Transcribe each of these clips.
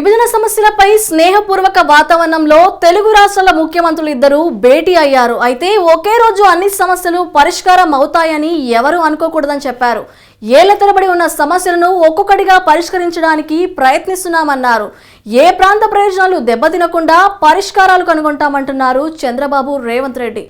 విభజన సమస్యలపై స్నేహపూర్వక వాతావరణంలో తెలుగు రాష్ట్రాల ముఖ్యమంత్రులు ఇద్దరు భేటీ అయ్యారు. అయితే ఒకే రోజు అన్ని సమస్యలు పరిష్కారం అవుతాయని ఎవరూ అనుకోకూడదని చెప్పారు. ఏళ్ళ తరబడి ఉన్న సమస్యలను ఒక్కొక్కటిగా పరిష్కరించడానికి ప్రయత్నిస్తున్నామన్నారు. ఏ ప్రాంత ప్రయోజనాలు దెబ్బతినకుండా పరిష్కారాలు కనుగొంటామంటున్నారు చంద్రబాబు రేవంత్ రెడ్డి.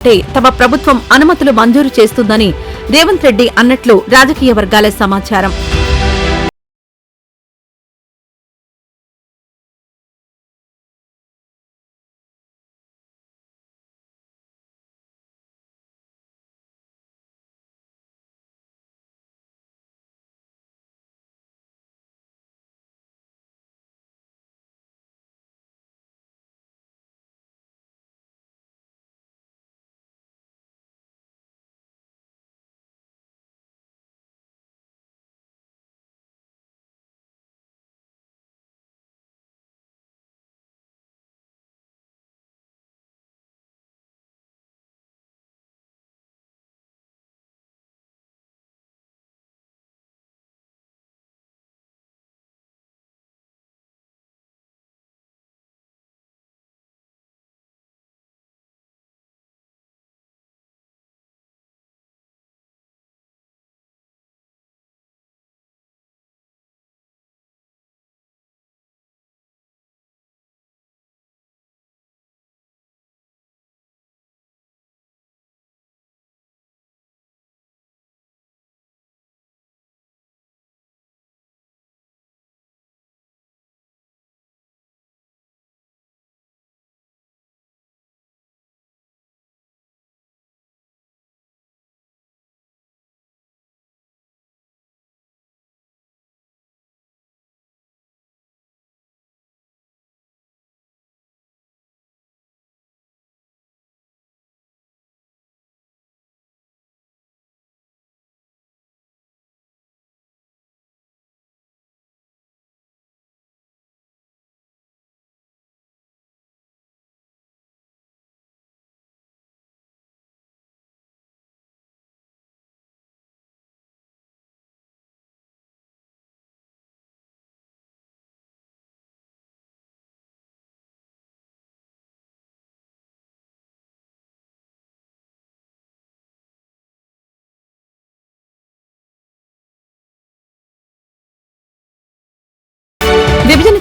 అంటే తమ ప్రభుత్వం అనుమతులు మంజూరు చేస్తుందని రేవంత్ రెడ్డి అన్నట్లు రాజకీయ వర్గాల సమాచారం.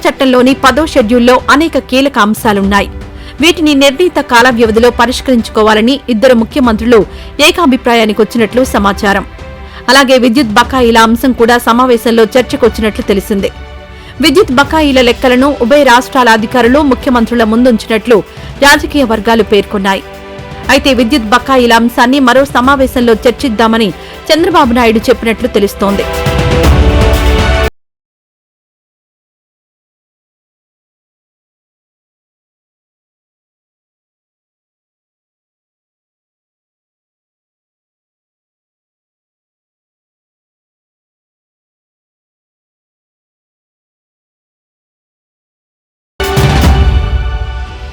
చట్టంలోని పదో షెడ్యూల్లో అనేక కీలక అంశాలున్నాయి. వీటిని నిర్ణీత కాల వ్యవధిలో పరిష్కరించుకోవాలని ఇద్దరు ముఖ్యమంత్రులు ఏకాభిప్రాయానికి వచ్చినట్లు సమాచారం. అలాగే విద్యుత్ బకాయిల అంశం కూడా సమావేశంలో చర్చకొచ్చినట్లు తెలిసింది. విద్యుత్ బకాయిల లెక్కలను ఉభయ రాష్ట్రాల అధికారులు ముఖ్యమంత్రుల ముందుంచినట్లు రాజకీయ వర్గాలు పేర్కొన్నాయి. అయితే విద్యుత్ బకాయిల అంశాన్ని మరో సమావేశంలో చర్చిద్దామని చంద్రబాబు నాయుడు చెప్పినట్లు తెలుస్తోంది.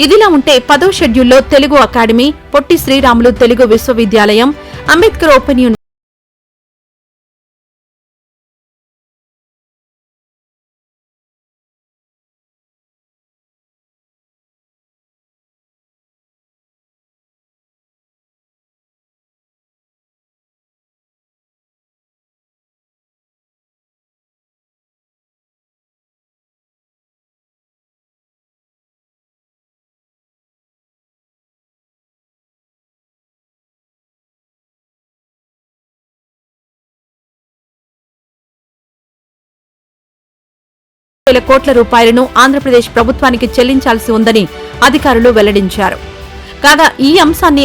ఇదిలా ఉంటే పదో షెడ్యూల్లో తెలుగు అకాడమీ పొట్టి శ్రీరాములు తెలుగు విశ్వవిద్యాలయం అంబేద్కర్ ఓపెన్ వేల కోట్ల రూపాయలను ఆంధ్రప్రదేశ్ ప్రభుత్వానికి చెల్లించాల్సి ఉందని అధికారులు వెల్లడించారు. కాగా ఈ అంశాన్ని